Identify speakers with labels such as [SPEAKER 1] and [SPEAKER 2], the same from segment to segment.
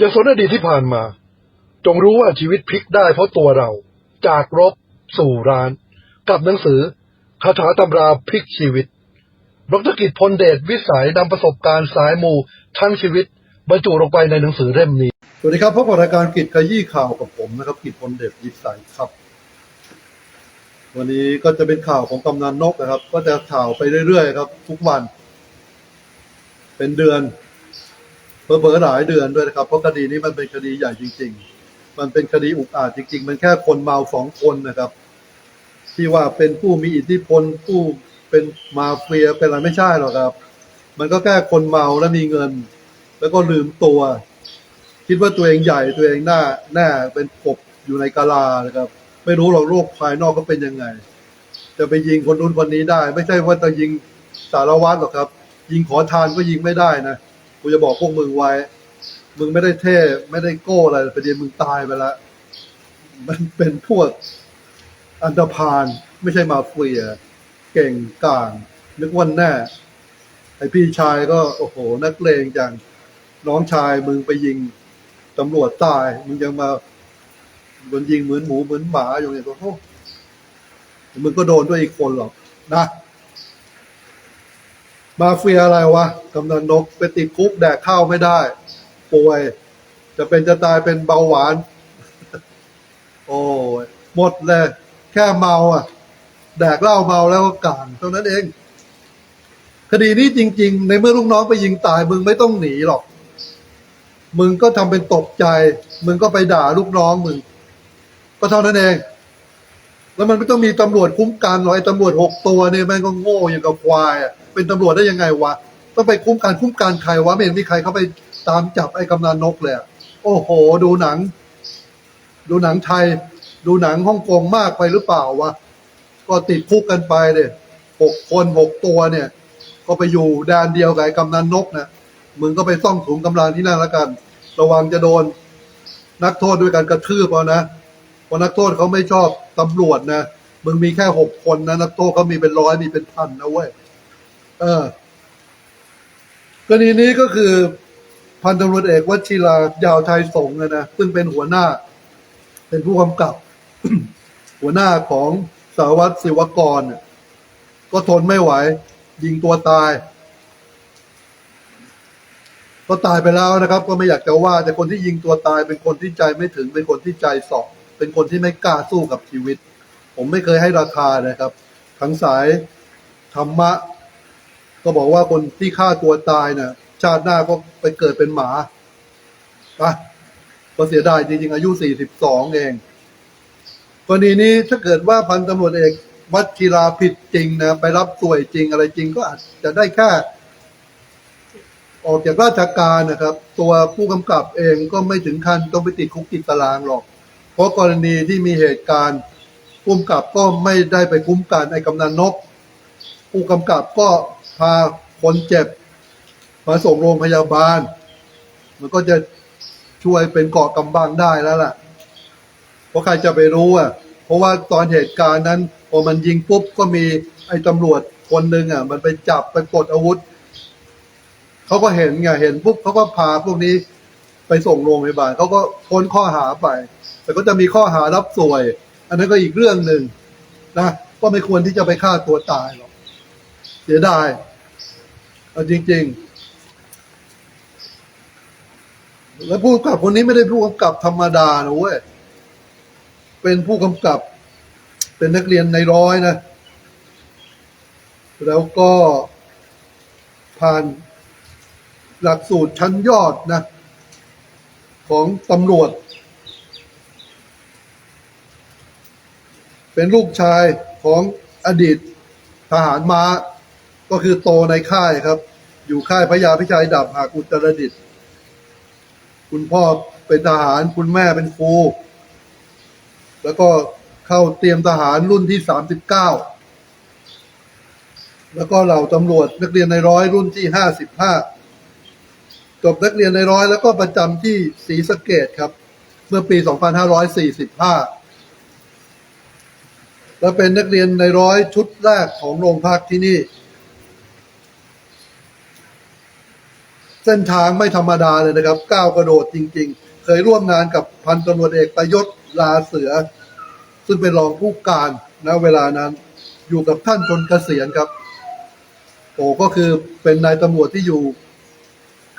[SPEAKER 1] อย่าสนอดีตที่ผ่านมา จงรู้ว่าชีวิตพลิกได้เพราะตัวเรา จากรบสู่ร้าน กับหนังสือคาถาตำราพลิกชีวิตดรกิจพลเดชวิสัยนำประสบการณ์สายมูทั้งชีวิตบรรจุลงไปในหนังสือเล่มนี้ สวัสดีครับพบกับรายการกิจขยี้ข่าวกับผมนะครับ กิจพลเดชวิสัยครับ วันนี้ก็จะเป็นข่าวของกำนันนกนะครับ ก็จะข่าวไปเรื่อยๆครับ ทุกวัน เป็นเดือน เผลอๆหลายเดือนด้วยนะครับ เพราะคดีนี้มันเป็นคดีใหญ่จริง ๆ มันเป็นคดีอุกอาจจริง ๆ มันแค่คนเมาสองคนนะครับ ที่ว่าเป็นผู้มีอิทธิพลผู้เป็นมาเฟียเป็นอะไรไม่ใช่หรอกครับ มันก็แค่คนเมาและมีเงิน แล้วก็ลืมตัว คิดว่าตัวเองใหญ่ตัวเองหน้าแน่เป็นกบอยู่ในกาลานะครับ ไม่รู้หรอกโลกภายนอกก็เป็นยังไง จะไปยิงคนนู้นคนนี้ได้ ไม่ใช่ว่าจะยิงสารวัตรหรอกครับ ยิงขอทานก็ยิงไม่ได้นะ กูจะบอกพวกมึงไว้ มึงไม่ได้เท่ ไม่ได้โก้อะไรประเดี๋ยวมึงตายไปแล้วมันเป็นพวกอันธพาลไม่ใช่มาเฟีย เก่งกลางนึกวันแน่ไอพี่ชายก็โอ้โห นักเลงจังน้องชายมึงไปยิงตำรวจตาย มึงยังมาโดนยิงเหมือนหมูเหมือนหมาอยู่เนี่ยก็โอ้มึงก็โดนด้วยอีกคนหรอกนะ มาเฟียอะไรวะ กำนันนกไปติดคุกแดกข้าวไม่ได้ ป่วย จะเป็นจะตายเป็นเบาหวาน โอ้ยหมดเลย แค่เมาอะ แดกเหล้าเมาแล้วก็กางเท่านั้นเอง คดีนี้จริง ๆ ในเมื่อลูกน้องไปยิงตาย มึงไม่ต้องหนีหรอก มึงก็ทำเป็นตกใจ มึงก็ไปด่าลูกน้องมึง ก็เท่านั้นเองแล้วมันไม่ต้องมีตำรวจคุ้มกันหรอกไอ้ตำรวจหกตัวเนี่ยแม่งก็โง่อย่างกับควายเป็นตำรวจได้ยังไงวะ ต้องไปคุ้มกันคุ้มกันใครวะไม่เห็นมีใครเข้าไปตามจับไอ้กำนันนกเลยอะโอ้โห ดูหนัง ดูหนังไทย ดูหนังฮ่องกงมากไปหรือเปล่าวะก็ติดคุกกันไปเลยหกคนหกตัวเนี่ย ก็ไปอยู่แดนเดียวกับไอ้กำนันนกนะมึงก็ไปซ่องถุงกำลังที่นั่นแล้วกัน ระวังจะโดน นักโทษด้วยการกระทืบเอานะเพราะนักโทษเขาไม่ชอบตำรวจนะมึงมีแค่หกคนนะนักโทษเขามีเป็นร้อยมีเป็นพันนะเว้ยเออ กรณีนี้ก็คือพันตำรวจเอกวชิรายาวไทยสงนะนะซึ่งเป็นหัวหน้า เป็นผู้กำกับ หัวหน้าของสารวัตรศิวกรก็ทนไม่ไหว ยิงตัวตาย ก็ตายไปแล้วนะครับ ก็ไม่อยากจะว่า แต่คนที่ยิงตัวตายเป็นคนที่ใจไม่ถึง เป็นคนที่ใจสอบเป็นคนที่ไม่กล้าสู้กับชีวิต ผมไม่เคยให้ราคานะครับ ทั้งสายธรรมะ ก็บอกว่าคนที่ฆ่าตัวตายเนี่ยชาติหน้าก็ไปเกิดเป็นหมาปะก็เสียดายจริงๆอายุ42เองกรณีนี้ถ้าเกิดว่าพันตำรวจเอกวัชิราผิดจริงนะไปรับสวยจริงอะไรจริงก็อาจจะได้แค่ออกจากราชการนะครับ ตัวผู้กำกับเองก็ไม่ถึงขั้นต้องไปติดคุกติดตารางหรอก เพราะกรณีที่มีเหตุการณ์ผู้กำกับก็ไม่ได้ไปคุ้มกันไอ้กำนันนกผู้กำกับก็ พาคนเจ็บมาส่งโรงพยาบาล มันก็จะช่วยเป็นเกาะกำบังได้แล้วล่ะ เพราะใครจะไปรู้อะ เพราะว่าตอนเหตุการณ์นั้นพอมันยิงปุ๊บก็มีไอ้ตำรวจคนหนึ่งอะ มันไปจับไปปลดอาวุธเขาก็เห็นไงเห็นปุ๊บเขาก็พาพวกนี้ไปส่งโรงพยาบาลเขาก็พ้นข้อหาไป แต่ก็จะมีข้อหารับสวย อันนั้นก็อีกเรื่องหนึ่งนะก็ไม่ควรที่จะไปฆ่าตัวตายหรอกเสียดาย เอาจริง ๆ แล้วผู้กำกับคนนี้ไม่ได้ผู้กำกับธรรมดานะเว้ย เป็นผู้กำกับ เป็นนักเรียนในร้อยนะ แล้วก็ผ่านหลักสูตรชั้นยอดนะ ของตำรวจ เป็นลูกชายของอดีตทหารม้า ก็คือโตในค่ายครับ อยู่ค่ายพระยาพิชัยดับหากอุตรดิตคุณพ่อเป็นทหารคุณแม่เป็นครูแล้วก็เข้าเตรียมทหารรุ่นที่สามสิบเก้าแล้วก็เหล่าตำรวจนักเรียนในร้อยรุ่นที่ห้าสิบห้าจบนักเรียนในร้อยแล้วก็ประจำที่ศรีสะเกดครับ เมื่อปี 2545 และเป็นนักเรียนในร้อยชุดแรกของโรงพักที่นี่ เส้นทางไม่ธรรมดาเลยนะครับ ก้าวกระโดดจริง ๆ เคยร่วมงานกับพันตำรวจเอกประยศลาเสือ ซึ่งเป็นรองผู้การนะเวลานั้น อยู่กับท่านจนเกษียณครับโอ้ก็คือเป็นนายตำรวจที่อยู่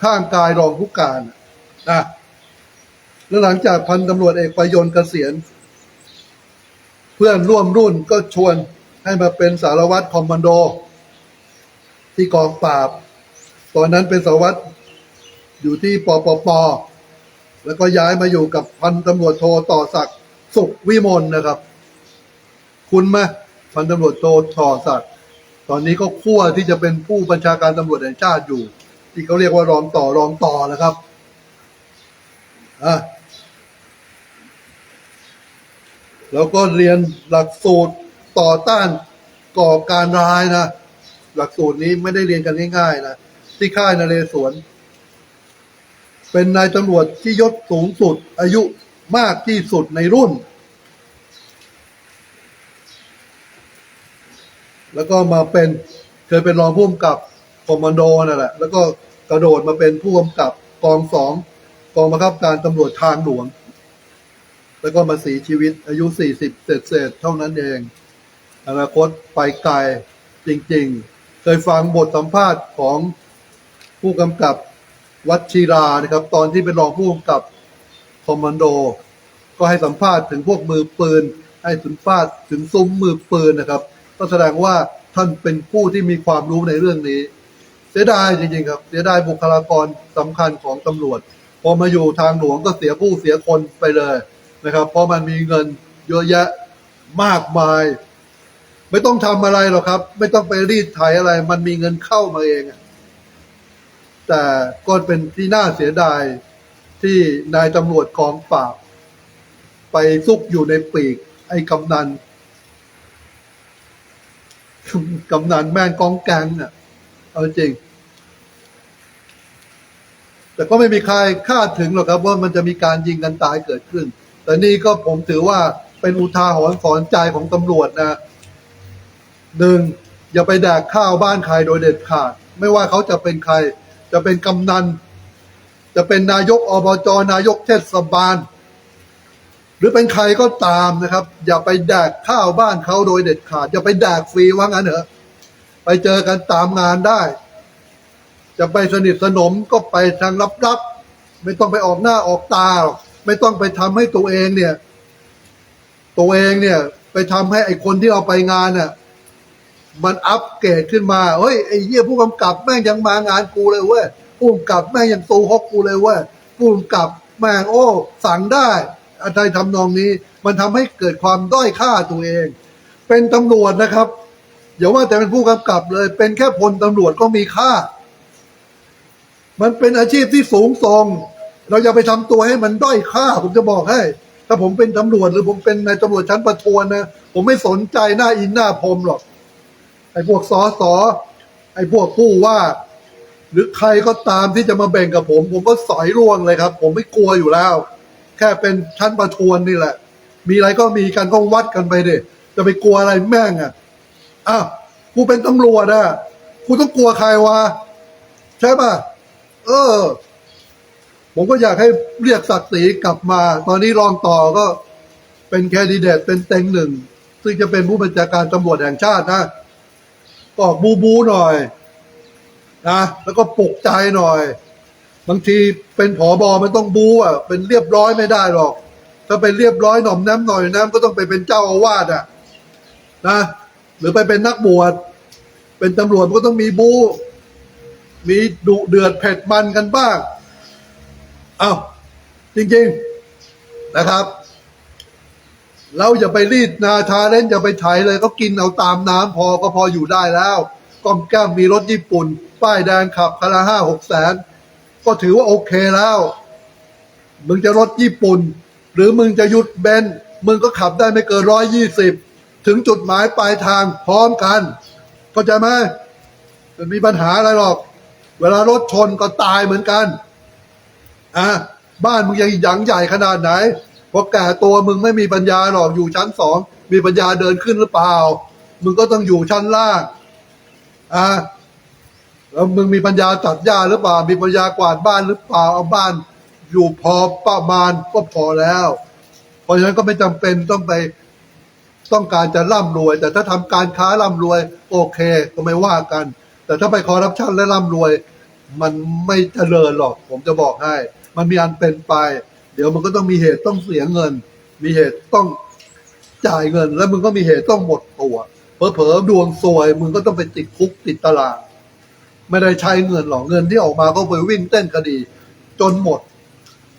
[SPEAKER 1] ข้างกายรองผู้การนะแล้วหลังจากพันตำรวจเอกประยนเกษียณ เพื่อนร่วมรุ่นก็ชวนให้มาเป็นสารวัตรคอมมานโด ที่กองปราบ ตอนนั้นเป็นสารวัตรอยู่ที่ปปป แล้วก็ย้ายมาอยู่กับพันตำรวจโทต่อศักดิ์สุขวิมลนะครับ คุณไหมพันตำรวจโทต่อศักดิ์ตอนนี้ก็ขั้วที่จะเป็นผู้บัญชาการตำรวจแห่งชาติอยู่ ที่เขาเรียกว่ารองต่อรองต่อนะครับอะแล้วก็เรียนหลักสูตรต่อต้านก่อการร้ายนะ หลักสูตรนี้ไม่ได้เรียนกันง่ายๆนะ ที่ค่ายนเรศวร เป็นนายตำรวจที่ยศสูงสุด อายุมากที่สุดในรุ่น แล้วก็มาเป็นเคยเป็นรองผู้กำกับคอมมานโดนั่นแหละ แล้วก็กระโดดมาเป็นผู้กำกับกองสองกองบังคับการตำรวจทางหลวง แล้วก็มาสีชีวิตอายุสี่สิบเศษเศษเท่านั้นเอง อนาคตไปไกลจริง ๆ เคยฟังบทสัมภาษณ์ของ ผู้กำกับวัชิรานะครับ ตอนที่เป็นรองผู้กำกับคอมมานโด ก็ให้สัมภาษณ์ถึงพวกมือปืน ให้สัมภาษณ์ถึงซุ้มมือปืนนะครับ ก็แสดงว่าท่านเป็นผู้ที่มีความรู้ในเรื่องนี้ เสียดายจริงๆครับ เสียดายบุคลากรสำคัญของตำรวจ พอมาอยู่ทางหลวงก็เสียผู้เสียคนไปเลยนะครับ เพราะมันมีเงินเยอะแยะมากมาย ไม่ต้องทำอะไรหรอกครับ ไม่ต้องไปรีดไถอะไร มันมีเงินเข้ามาเอง แต่ก็เป็นที่น่าเสียดายที่นายตำรวจกองปราบ ไปซุกอยู่ในปีก ไอ้กำนันกำนันแม่งกองแกงเนี่ยเอาจริง แต่ก็ไม่มีใครคาดถึงหรอกครับว่ามันจะมีการยิงกันตายเกิดขึ้น แต่นี่ก็ผมถือว่าเป็นอุทาหรณ์สอนใจของตำรวจนะหนึ่งอย่าไปแดกข้าวบ้านใครโดยเด็ดขาด ไม่ว่าเขาจะเป็นใคร จะเป็นกำนัน จะเป็นนายกอบจนายกเทศบาล หรือเป็นใครก็ตามนะครับ อย่าไปแดกข้าวบ้านเขาโดยเด็ดขาด อย่าไปแดกฟรีว่างั้นเถอไปเจอกันตามงานได้ จะไปสนิทสนมก็ไปทางลับๆไม่ต้องไปออกหน้าออกตา ไม่ต้องไปทำให้ตัวเองเนี่ย ตัวเองเนี่ย ไปทำให้ไอ้คนที่เอาไปงานน่ะ มันอัปเกรดขึ้นมาเฮ้ยไอ้เหี้ยผู้กำกับแม่งยังมางานกูเลยเว้ยผู้กำกับแม่งยังโตฮอกกูเลยเว้ยผู้กำกับแม่งโอ้ สั่งได้อะไรทำนองนี้ มันทำให้เกิดความด้อยค่าตัวเอง เป็นตำรวจนะครับอย่าว่าแต่เป็นผู้กำกับเลย เป็นแค่พลตำรวจก็มีค่า มันเป็นอาชีพที่สูงส่งเราอย่าไปทำตัวให้มันด้อยค่า ผมจะบอกให้ถ้าผมเป็นตำรวจหรือผมเป็นนายตำรวจชั้นประทวนนะผมไม่สนใจหน้าอินหน้าพรมหรอก ไอ้พวกสอสอไอ้พวกผู้ว่า หรือใครก็ตามที่จะมาแบ่งกับผม ผมก็สอยร่วงเลยครับ ผมไม่กลัวอยู่แล้ว แค่เป็นชั้นประทวนนี่แหละ มีอะไรก็มีกันก็วัดกันไปดิจะไปกลัวอะไรแม่งอะอ้าวกูเป็นตำรวจอะกูต้องกลัวใครวะใช่ป่ะเออ ผมก็อยากให้เรียกศักดิ์ศรีกลับมา ตอนนี้รองต่อก็เป็นแคนดิเดตเป็นเต็งหนึ่ง ซึ่งจะเป็นผู้บัญชาการตำรวจแห่งชาตินะ ก็บูบูหน่อยนะแล้วก็ปลุกใจหน่อย บางทีเป็นผอบอมันต้องบูอะ เป็นเรียบร้อยไม่ได้หรอก ถ้าเป็นเรียบร้อยหน่อมน้ำหน่อยน้ำก็ต้องไปเป็นเจ้าอาวาสอะนะหรือไปเป็นนักบวชเป็นตำรวจก็ต้องมีบู มีดุเดือดเผ็ดมันกันบ้าง เอา้าจริง ๆ นะครับ เราอย่าไปรีดนาทาเล่นอย่าไปไถเลยก็กินเอาตามน้ำพอก็พออยู่ได้แล้วก้อมแก้มมีรถญี่ปุ่น ป้ายแดงขับคันละห้าหกแสน ก็ถือว่าโอเคแล้ว มึงจะรถญี่ปุ่น หรือมึงจะยุดเบนมึงก็ขับได้ไม่เกินร้อยยี่สิบถึงจุดหมายปลายทางพร้อมกันเข้าใจไหมมันมีปัญหาอะไรหรอก เวลารถชนก็ตายเหมือนกันอะบ้านมึงยังหยังใหญ่ขนาดไหน เพราะแก่ตัวมึงไม่มีปัญญาหรอกอยู่ชั้นสองมีปัญญาเดินขึ้นหรือเปล่า มึงก็ต้องอยู่ชั้นล่างอะแล้วมึงมีปัญญาตัดหญ้าหรือเปล่า มีปัญญากวาดบ้านหรือเปล่าเอาบ้าน อยู่พอประมาณก็พอแล้ว เพราะฉะนั้นก็ไม่จำเป็นต้องไปต้องการจะร่ำรวย แต่ถ้าทำการค้าร่ำรวย โอเค ก็ไม่ว่ากัน แต่ถ้าไปคอร์รัปชันและร่ำรวย มันไม่เจริญหรอก ผมจะบอกให้ มันมีอันเป็นไป ดี๋ยวมันก็ต้องมีเหตุต้องเสียเงิน มีเหตุต้องจ่ายเงิน แล้วมึงก็มีเหตุต้องหมดตัวเผลอๆดวงซวย มึงก็ต้องไปติดคุกติดตาราง ไม่ได้ใช้เงินหรอกเงินที่ออกมาก็ไปวิ่งเต้นคดี จนหมด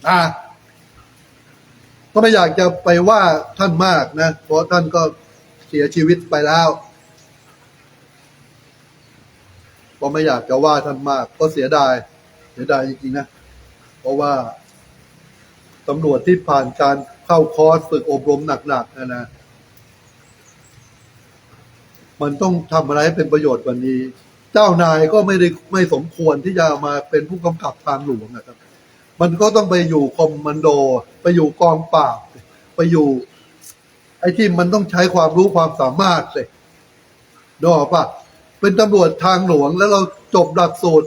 [SPEAKER 1] อะก็ไม่อยากจะไปว่าท่านมากนะ เพราะท่านก็เสียชีวิตไปแล้วก็ไม่อยากจะว่าท่านมาก ก็เสียดาย เสียดายจริงๆนะ เพราะว่า ตำรวจที่ผ่านการเข้าคอร์สฝึกอบรมหนักๆนะนะมันต้องทำอะไรให้เป็นประโยชน์ว่านี้ เจ้านายก็ไม่ได้ไม่สมควรที่จะมาเป็นผู้กำกับทางหลวงนะครับ มันก็ต้องไปอยู่คอมมานโด ไปอยู่กองปราบ ไปอยู่ ไอ้ที่มันต้องใช้ความรู้ความสามารถเลยดอกปะเป็นตำรวจทางหลวงแล้วเราจบหลักสูตร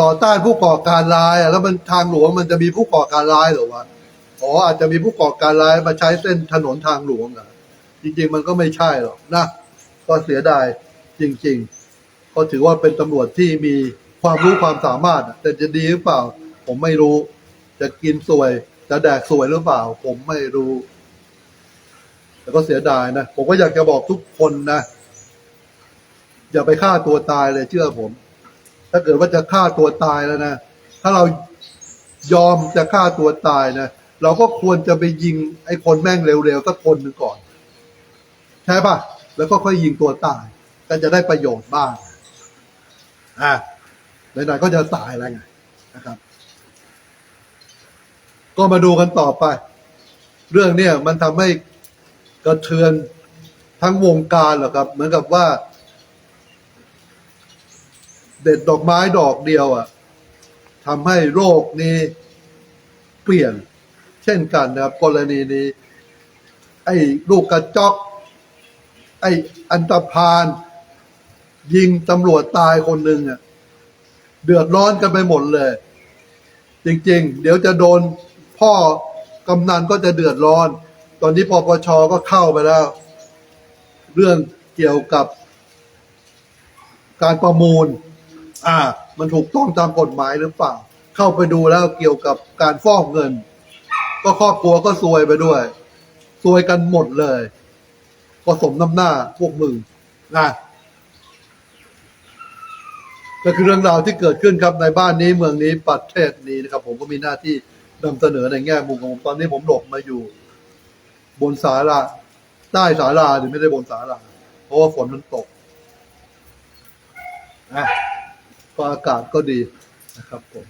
[SPEAKER 1] ต่อต้านผู้ก่อการร้ายอะแล้วมันทางหลวงมันจะมีผู้ก่อการร้ายเหรอวะอ๋ออาจจะมีผู้ก่อการร้ายมาใช้เส้นถนนทางหลวงอะจริง ๆ มันก็ไม่ใช่หรอกนะก็เสียดายจริง ๆ ก็ถือว่าเป็นตำรวจที่มีความรู้ความสามารถ แต่จะดีหรือเปล่า ผมไม่รู้ จะกินสวย จะแดกสวยหรือเปล่า ผมไม่รู้ แต่ก็เสียดายนะ ผมก็อยากจะบอกทุกคนนะ อย่าไปฆ่าตัวตายเลยเชื่อผม ถ้าเกิดว่าจะฆ่าตัวตายแล้วนะ ถ้าเรายอมจะฆ่าตัวตายนะ เราก็ควรจะไปยิงไอ้คนแม่งเร็วๆสักคนหนึ่งก่อน ใช่ปะแล้วก็ค่อยยิงตัวตาย ก็จะได้ประโยชน์บ้าง อะไหนๆก็จะตายแล้วไงนะครับ ก็มาดูกันต่อไป เรื่องเนี้ยมันทำให้กระเทือนทั้งวงการหรอกครับ เหมือนกับว่า เด็ดดอกไม้ดอกเดียวอะทำให้โรคนี้เปลี่ยน เช่นกันนะครับ กรณีนี้ ไอ้ลูกกระจอกไอ้อันตรพาน ยิงตำรวจตายคนหนึ่งอะเดือดร้อนกันไปหมดเลย จริง ๆ เดี๋ยวจะโดนพ่อกำนันก็จะเดือดร้อน ตอนนี้ปปชก็เข้าไปแล้ว เรื่องเกี่ยวกับการประมูล อ่า มันถูกต้องตามกฎหมายหรือเปล่า เข้าไปดูแล้วเกี่ยวกับการฟอกเงิน ก็ครอบครัวก็ซวยไปด้วยซวยกันหมดเลยก็สมน้ำหน้าพวกมึงนะก็คือเรื่องราวที่เกิดขึ้นครับในบ้านนี้เมืองนี้ประเทศนี้นะครับ ผมก็มีหน้าที่นำเสนอในแง่มุมของผมตอนนี้ผมหลบมาอยู่ บนศาลาใต้ศาลาหรือไม่ได้บนศาลาเพราะว่าฝนมันตกนะ ก็อากาศก็ดีนะครับผม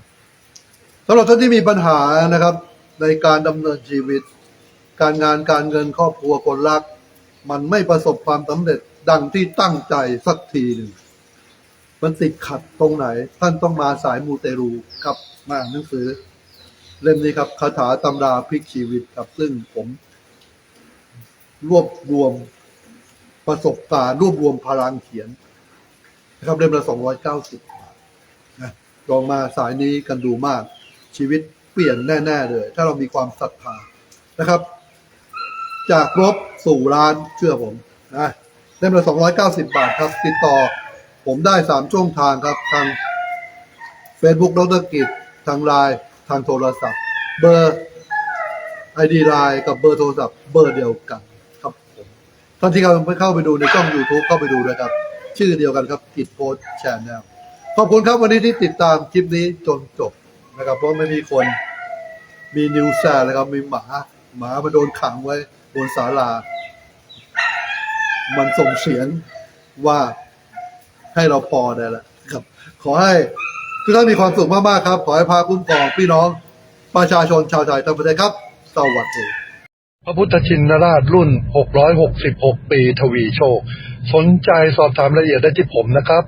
[SPEAKER 1] สำหรับท่านที่มีปัญหานะครับ ในการดำเนินชีวิต การงานการเงินครอบครัวคนรัก มันไม่ประสบความสำเร็จดังที่ตั้งใจสักทีหนึ่งมันติดขัดตรงไหน ท่านต้องมาสายมูเตรูครับมาหนังสือ เล่มนี้ครับคาถาตำราพลิกชีวิตครับ ซึ่งผม รวบรวมประสบการณ์รวบรวมพลังเขียนนะครับเล่มละสองร้อยเก้าสิบาท ลองมาสายนี้กันดูมาก ชีวิตเปลี่ยนแน่ๆเลย ถ้าเรามีความศรัทธานะครับ จากรบสู่ร้านเชื่อผมนะเล่มละสองร้อยเก้าสิบบาทครับ ติดต่อผมได้สามช่องทางครับ ทาง Facebook ดรกิจ ทางไลน์ทางโทรศัพท์ เบอร์ไอดีไลน์กับเบอร์โทรศัพท์เบอร์เดียวกันครับผมท่านที่เข้าไปเข้าไปดูในช่อง YouTube เข้าไปดูด้วยครับ ชื่อเดียวกันครับกิจโพสแชนแนล ขอบคุณครับวันนี้ที่ติดตามคลิปนี้จนจบนะครับเพราะไม่มีคนมีนิวแซร์นะครับมีหมา หมามาโดนขังไว้บนศาลา มันส่งเสียงว่าให้เราพอได้แล้วครับ ขอให้ทุกท่านมีความสุขมากๆครับ ขอให้พาคุ้มครองพี่น้อง ประชาชนชาวไทยทั้งประเทศครับ สวัสดี พระพุทธชินราชรุ่น 666 ปีทวีโชค สนใจสอบถามรายละเอียดได้ที่ผมนะครับ